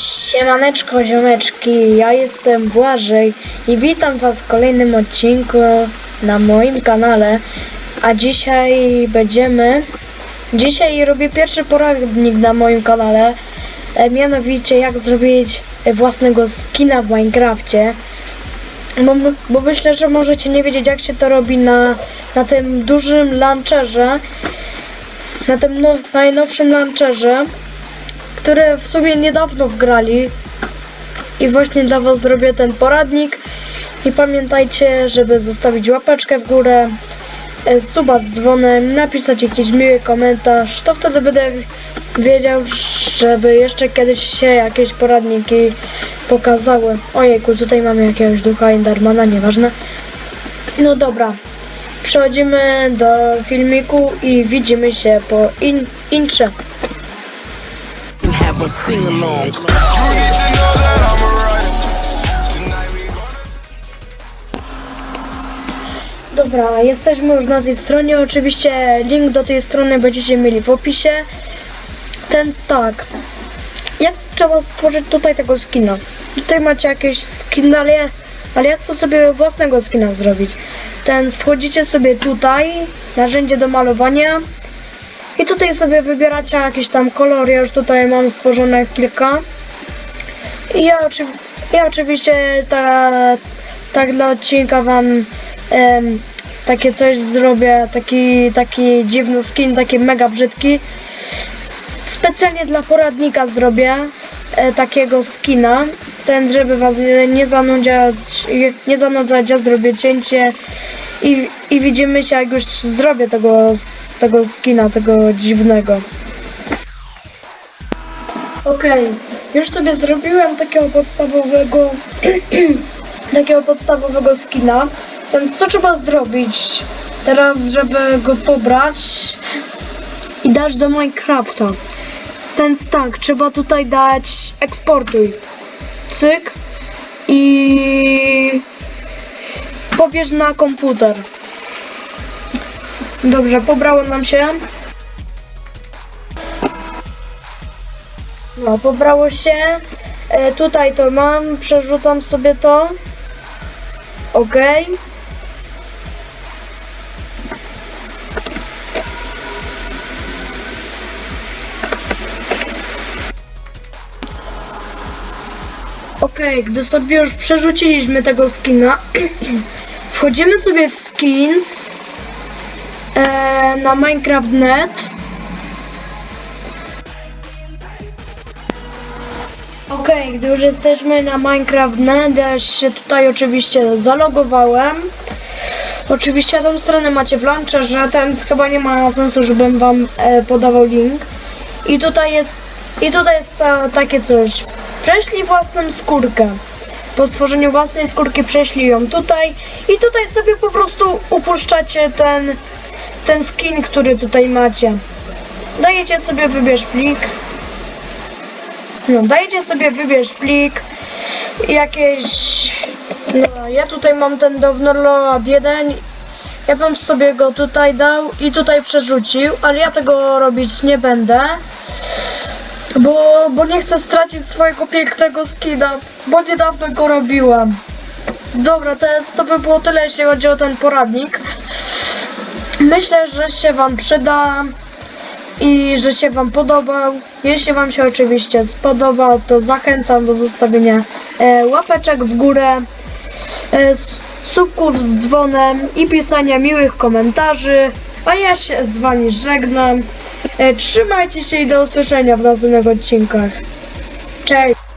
Siemaneczko, ziomeczki, ja jestem Błażej i witam was w kolejnym odcinku na moim kanale. A dzisiaj będziemy... Dzisiaj robię pierwszy poradnik na moim kanale, e, mianowicie jak zrobić e, własnego skina w Minecrafcie. Bo, bo myślę, że możecie nie wiedzieć jak się to robi na, na tym dużym launcherze, na tym no, najnowszym launcherze które w sumie niedawno wgrali. I właśnie dla Was zrobię ten poradnik. I pamiętajcie, żeby zostawić łapeczkę w górę, e, suba z dzwonem, napisać jakiś miły komentarz. To wtedy będę wiedział, żeby jeszcze kiedyś się jakieś poradniki pokazały. Ojejku, tutaj mamy jakiegoś ducha Endermana, nieważne. No dobra, przechodzimy do filmiku i widzimy się po in intrze. A sing along. Dobra, jesteśmy już na tej stronie. Oczywiście link do tej strony będziecie mieli w opisie. Ten tak. Jak trzeba stworzyć tutaj tego skina? Tutaj macie jakieś skiny, ale, ale jak co sobie własnego skina zrobić? Ten wchodzicie sobie tutaj, narzędzie do malowania. I tutaj sobie wybieracie jakiś tam kolor. Ja już tutaj mam stworzone kilka. I ja, oczy, ja oczywiście ta, tak dla odcinka wam em, takie coś zrobię, taki, taki dziwny skin, taki mega brzydki. Specjalnie dla poradnika zrobię e, takiego skina. Ten, żeby was nie, nie zanudzać, nie zanudzać, ja zrobię cięcie i, i widzimy się jak już zrobię tego, tego skina, tego dziwnego. Okej, już sobie zrobiłem takiego podstawowego takiego podstawowego skina. Więc co trzeba zrobić teraz, żeby go pobrać i dać do Minecrafta? Więc tak, trzeba tutaj dać eksportuj. Cyk i pobierz na komputer. Dobrze, pobrało nam się. No, pobrało się. E, tutaj to mam, przerzucam sobie to. Ok. Ok, gdy sobie już przerzuciliśmy tego skina, wchodzimy sobie w skins e, na Minecraft.net. Okej, gdy już jesteśmy na Minecraft.net, ja się tutaj oczywiście zalogowałem. Oczywiście tą stronę macie w launcherze, ten chyba nie ma sensu, żebym wam e, podawał link. I tutaj jest, i tutaj jest takie coś. Prześlij własną skórkę. Po stworzeniu własnej skórki prześlij ją tutaj i tutaj sobie po prostu upuszczacie ten, ten skin, który tutaj macie. Dajecie sobie wybierz plik. No, dajcie sobie wybierz plik jakieś. No, ja tutaj mam ten download 1. Ja bym sobie go tutaj dał i tutaj przerzucił, ale ja tego robić nie będę. Bo, bo nie chcę stracić swojego pięknego skina, bo niedawno go robiłam. Dobra, to, jest, to by było tyle, jeśli chodzi o ten poradnik. Myślę, że się Wam przyda i że się Wam podobał. Jeśli Wam się oczywiście spodobał, to zachęcam do zostawienia e, łapeczek w górę, e, subków z dzwonem i pisania miłych komentarzy. A ja się z Wami żegnam. E, trzymajcie się i do usłyszenia w następnych odcinkach. Cześć!